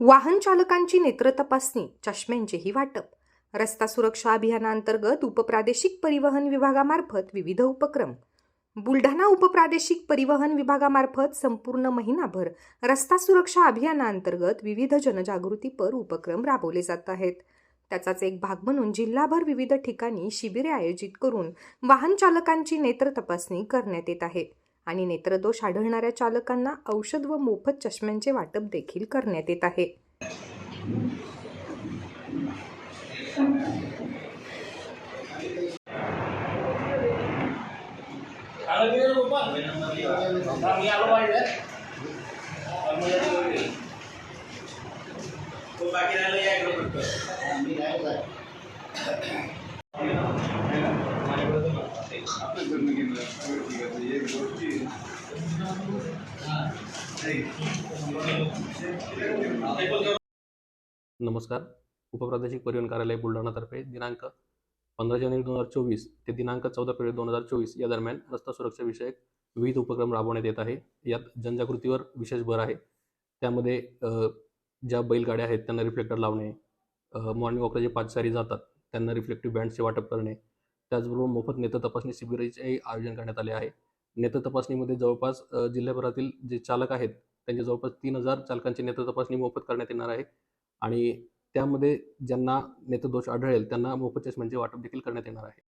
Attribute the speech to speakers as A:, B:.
A: वाहन चालकांची नेत्र तपासणी चष्म्यांचेही वाटप. रस्ता सुरक्षा अभियानांतर्गत उपप्रादेशिक परिवहन विभागामार्फत विविध उपक्रम. बुलढाणा उपप्रादेशिक परिवहन विभागामार्फत संपूर्ण महिनाभर रस्ता सुरक्षा अभियानांतर्गत विविध जनजागृतीपर उपक्रम राबवले जात आहेत. त्याचाच एक भाग म्हणून जिल्हाभर विविध ठिकाणी शिबिरे आयोजित करून वाहन चालकांची नेत्र तपासणी करण्यात येत आहे. आणि नेत्रदोष आढळणाऱ्या चालकांना औषध व मोफत चष्म्यांचे वाटप देखील करण्यात येत आहे.
B: नमस्कार. उपप्रादेशिक परिवहन कार्यालय बुलढाणातर्फे दिनांक पंधरा जानेवारी दोन हजार चोवीस ते दिनांक चौदा फेब्रुवारी दोन हजार चोवीस या दरम्यान रस्ता सुरक्षाविषयक विविध उपक्रम राबवण्यात येत आहे. यात जनजागृतीवर विशेष भर आहे. त्यामध्ये ज्या बैलगाड्या आहेत त्यांना रिफ्लेक्टर लावणे मॉर्निंग वॉकला जे पाचचारी जातात त्यांना रिफ्लेक्टिव्ह बँडचे वाटप करणे त्याचबरोबर मोफत नेत्र तपासणी शिबिराचे आयोजन करण्यात आले आहे. नेत्र तपासणीमध्ये जवळपास जिल्ह्याभरातील जे चालक आहेत त्यांच्या जवळपास तीन हजार चालकांची नेत्र तपासणी मोफत करण्यात येणार आहे. आणि त्यामध्ये ज्यांना नेत्रदोष आढळेल त्यांना मोफत चष्म्यांचे म्हणजे वाटप देखील करण्यात येणार आहे.